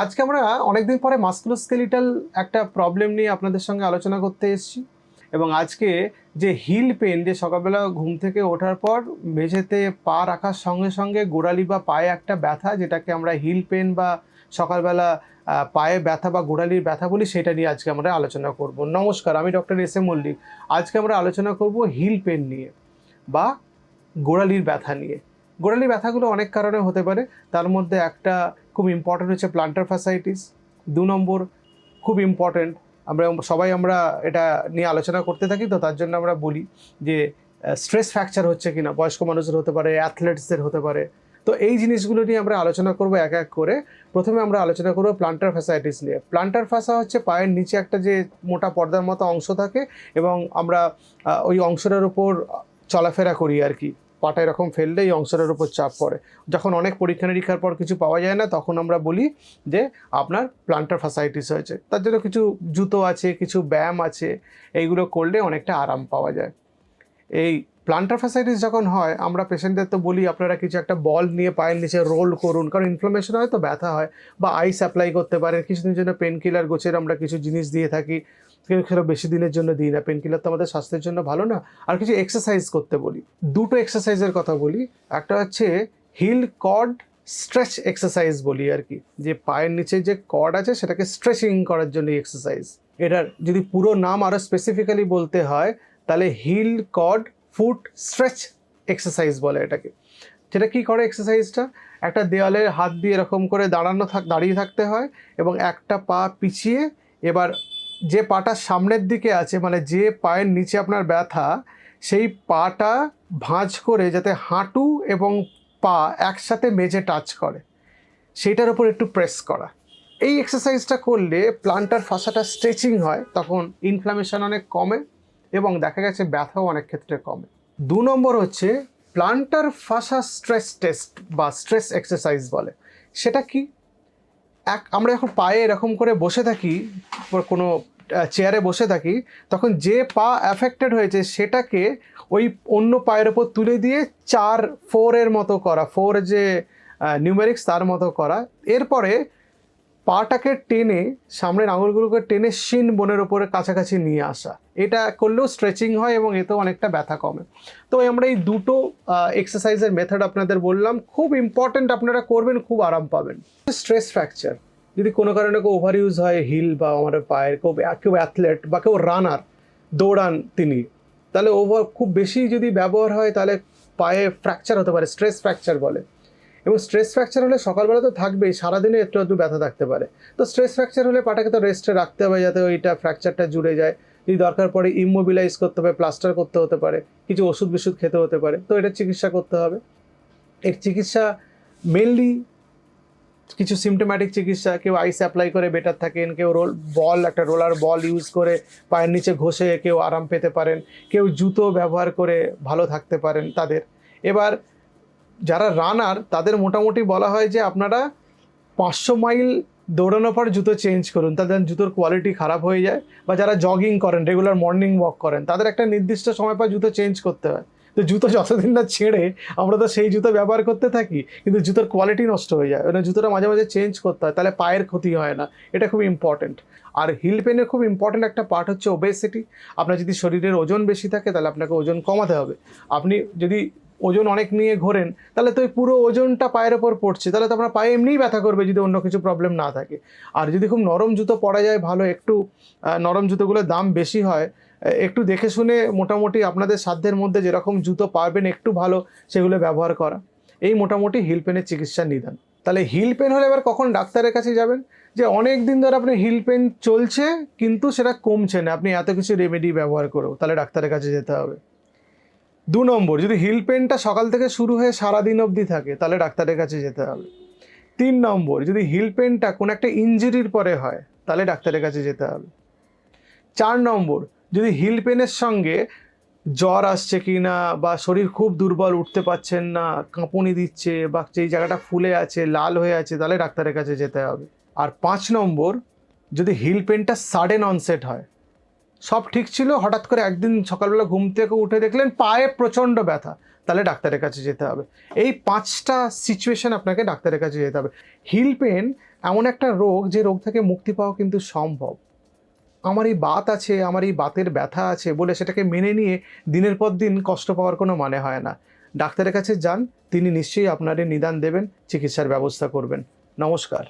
আজকে আমরা অনেকদিন পরে মাস্কুলোস্কেলিটাল একটা প্রবলেম নিয়ে আপনাদের সঙ্গে আলোচনা করতে এসেছি। এবং আজকে যে হিল পেন যে সকালবেলা ঘুম থেকে ওঠার পর মেঝেতে পা রাখার সঙ্গে সঙ্গে গোড়ালি বা পায়ে একটা ব্যথা, যেটাকে আমরা হিল পেন বা সকালবেলা পায়ে ব্যথা বা গোড়ালির ব্যথা বলি, সেটা নিয়ে আজকে আমরা আলোচনা করব। নমস্কার, আমি ডক্টর এস এম মল্লিক। আজকে আমরা আলোচনা করব হিল পেন নিয়ে বা গোড়ালির ব্যথা নিয়ে। গোড়ালির ব্যথাগুলো অনেক কারণে হতে পারে। তার মধ্যে একটা খুব ইম্পর্টেন্ট হচ্ছে প্লান্টার ফ্যাসাইটিস দু নম্বর খুব ইম্পর্টেন্ট আমরা সবাই আমরা এটা নিয়ে আলোচনা করতে থাকি, তো তার জন্য আমরা বলি যে স্ট্রেস ফ্র্যাকচার হচ্ছে কিনা, বয়স্ক মানুষের হতে পারে অ্যাথলেটসদের হতে পারে। তো এই জিনিসগুলো নিয়ে আমরা আলোচনা করব এক এক করে। প্রথমে আমরা আলোচনা করব প্লান্টার ফ্যাসাইটিস নিয়ে। প্লান্টার ফাসা হচ্ছে পায়ের নিচে একটা যে মোটা পর্দার মতো অংশ থাকে এবং আমরা ওই অংশটার উপর চলাফেরা করি আর কি। পাটা এরকম ফেললে এই অংশটার উপর চাপ পড়ে। যখন অনেক পরীক্ষা নিরীক্ষার পর কিছু পাওয়া যায় না, তখন আমরা বলি যে আপনার প্লান্টার ফাসাইটিস হয়েছে। তার জন্য কিছু জুতো আছে, কিছু ব্যায়াম আছে, এইগুলো করলে অনেকটা আরাম পাওয়া যায়। এই প্লান্টার ফ্যাসাইটিস যখন হয়, আমরা পেশেন্টদের তো বলি, আপনারা কিছু একটা বল নিয়ে পায়ের নিচে রোল করুন। কারণ ইনফ্লামেশন হয় তো ব্যথা হয় বা আইস অ্যাপ্লাই করতে পারেন কিছুদিনের জন্য পেন কিলার গোছের আমরা কিছু জিনিস দিয়ে থাকি। সেটা বেশি দিনের জন্য দিই না। পেন কিলার তো আমাদের স্বাস্থ্যের জন্য ভালো না। আর কিছু এক্সারসাইজ করতে বলি। দুটো এক্সারসাইজের কথা বলি। একটা হচ্ছে হিল কর্ড স্ট্রেচ এক্সারসাইজ বলি আর কি। যে পায়ের নিচে যে কর্ড আছে, সেটাকে স্ট্রেচিং করার জন্য এক্সারসাইজ এটার যদি পুরো নাম আরও স্পেসিফিক্যালি বলতে হয়, তাহলে heel cord foot stretch exercise বলে এটাকে। সেটা কি করে এক্সারসাইজটা একটা দেওয়ালের হাত দিয়ে এরকম করে দাঁড়ানো থাক, দাঁড়িয়ে থাকতে হয় এবং একটা পা পিছিয়ে এবার যে পাটা সামনের দিকে আছে মানে যে পায়ের নিচে আপনার ব্যথা, সেই পাটা ভাঁজ করে যাতে হাঁটু এবং পা একসাথে মেঝে টাচ করে। সেইটার উপর একটু প্রেস করা। এই এক্সারসাইজটা করলে প্লান্টার ফাঁসাটা স্ট্রেচিং হয়, তখন ইনফ্লামেশন অনেক কমে। এবং দেখা গেছে ব্যথাও অনেক ক্ষেত্রে কমে। দু নম্বর হচ্ছে প্লান্টার ফাসা স্ট্রেস টেস্ট বা স্ট্রেস এক্সারসাইজ বলে। সেটা কি? এক, আমরা যখন পায়ে এরকম করে বসে থাকি কোনো চেয়ারে বসে থাকি, তখন যে পা অ্যাফেক্টেড হয়েছে সেটাকে ওই অন্য পায়ের ওপর তুলে দিয়ে চার ফোরের মতো করা ফোর যে নিউমেরিক্স তার মতো করা। এরপরে পাটাকে টেনে, সামনের আঙুলগুলোকে টেনে শিন বোনের ওপরে কাছাকাছি নিয়ে আসা। এটা করলেও স্ট্রেচিং হয় এবং এতেও অনেকটা ব্যথা কমে। তো আমরা এই দুটো এক্সারসাইজের মেথড আপনাদের বললাম। খুব ইম্পর্ট্যান্ট আপনারা করবেন, খুব আরাম পাবেন। স্ট্রেস ফ্র্যাকচার যদি কোনো কারণে কেউ ওভার ইউজ হয় হিল বা আমাদের পায়ের কেউ কেউ অ্যাথলেট বা কেউ রানার দৌড়ান তিনি, তাহলে ওভার খুব বেশি যদি ব্যবহার হয়, তাহলে পায়ে ফ্র্যাকচার হতে পারে স্ট্রেস ফ্র্যাকচার বলে। এবং স্ট্রেস ফ্র্যাকচার হলে সকালবেলা তো থাকবেই, সারাদিনে একটু একটু ব্যথা থাকতে পারে। তো স্ট্রেস ফ্র্যাকচার হলে পাটাকে তো রেস্টে রাখতে হবে যাতে ওইটা ফ্র্যাকচারটা জুড়ে যায়। যদি দরকার পড়ে ইমোবিলাইজ করতে হবে প্লাস্টার করতে হতে পারে, কিছু ওষুধ বিষুধ খেতে হতে পারে, তো এটা চিকিৎসা করতে হবে। এর চিকিৎসা মেনলি কিছু সিমটোম্যাটিক চিকিৎসা, কেউ আইস অ্যাপ্লাই করে বেটার থাকেন, কেউ রোল বল একটা রোলার বল ইউজ করে পায়ের নিচে ঘষে কেউ আরাম পেতে পারেন, কেউ জুতো ব্যবহার করে ভালো থাকতে পারেন তাদের। এবার যারা রানার, তাদের মোটামুটি বলা হয় যে আপনারা পাঁচশো মাইল দৌড়ানোর পর জুতো চেঞ্জ করুন। তাদের জুতোর কোয়ালিটি খারাপ হয়ে যায় বা যারা জগিং করেন রেগুলার মর্নিং ওয়াক করেন, তাদের একটা নির্দিষ্ট সময় পর জুতো চেঞ্জ করতে হয়। তো জুতো যতদিন না ছেড়ে, আমরা তো সেই জুতো ব্যবহার করতে থাকি, কিন্তু জুতোর কোয়ালিটি নষ্ট হয়ে যায়। ওই জুতোটা মাঝে মাঝে চেঞ্জ করতে হয়, তাহলে পায়ের ক্ষতি হয় না। এটা খুব ইম্পর্টেন্ট আর হিল পেনের খুব ইম্পর্টেন্ট একটা পার্ট হচ্ছে ওবেসিটি আপনার যদি শরীরের ওজন বেশি থাকে, তাহলে আপনাকে ওজন কমাতে হবে। আপনি যদি ওজন অনেক নিয়ে ঘোরেন, তাহলে তো ওই পুরো ওজনটা পায়ের ওপর পড়ছে, তাহলে তো আপনার পায়ে এমনিই ব্যথা করবে যদি অন্য কিছু প্রবলেম না থাকে। আর যদি খুব নরম জুতো পরা যায়, ভালো একটু নরম জুতোগুলোর দাম বেশি হয় একটু দেখে শুনে মোটামুটি আপনাদের সাধ্যের মধ্যে যেরকম জুতো পারবেন একটু ভালো, সেগুলো ব্যবহার করা। এই মোটামুটি হিল পেনের চিকিৎসার নিদান। তাহলে হিল পেন হলে এবার কখন ডাক্তারের কাছে যাবেন? যে অনেক দিন ধরে আপনি হিল পেন চলছে, কিন্তু সেটা কমছে না। আপনি এত কিছু রেমেডি ব্যবহার করেও, তাহলে ডাক্তারের কাছে যেতে হবে। দু নম্বর, যদি হিল পেনটা সকাল থেকে শুরু হয়ে সারাদিন অবধি থাকে, তাহলে ডাক্তারের কাছে যেতে হবে। তিন নম্বর, যদি হিল পেনটা কোনো একটা ইঞ্জুরির পরে হয়, তাহলে ডাক্তারের কাছে যেতে হবে। চার নম্বর, যদি হিল পেনের সঙ্গে জ্বর আসছে কি না, বা শরীর খুব দুর্বল, উঠতে পারছেন না, কাঁপুনি দিচ্ছে, বা যেই জায়গাটা ফুলে আছে, লাল হয়ে আছে, তাহলে ডাক্তারের কাছে যেতে হবে। আর পাঁচ নম্বর, যদি হিল পেনটা সাডেন অনসেট হয় সব ঠিক ছিল, হঠাৎ করে একদিন সকালবেলা ঘুম থেকে উঠে দেখলেন পায়ে প্রচণ্ড ব্যথা। তাহলে ডাক্তারের কাছে যেতে হবে। এই পাঁচটা সিচুয়েশন আপনাকে ডাক্তারের কাছে যেতে হবে। হিল পেন এমন একটা রোগ যে রোগ থেকে মুক্তি পাওয়া কিন্তু সম্ভব। আমার এই বাত আছে, আমার এই বাতের ব্যথা আছে বলে সেটাকে মেনে নিয়ে দিনের পর দিন কষ্ট পাওয়ার কোনো মানে হয় না। ডাক্তারের কাছে যান, তিনি নিশ্চয়ই আপনার নিদান দেবেন, চিকিৎসার ব্যবস্থা করবেন। নমস্কার।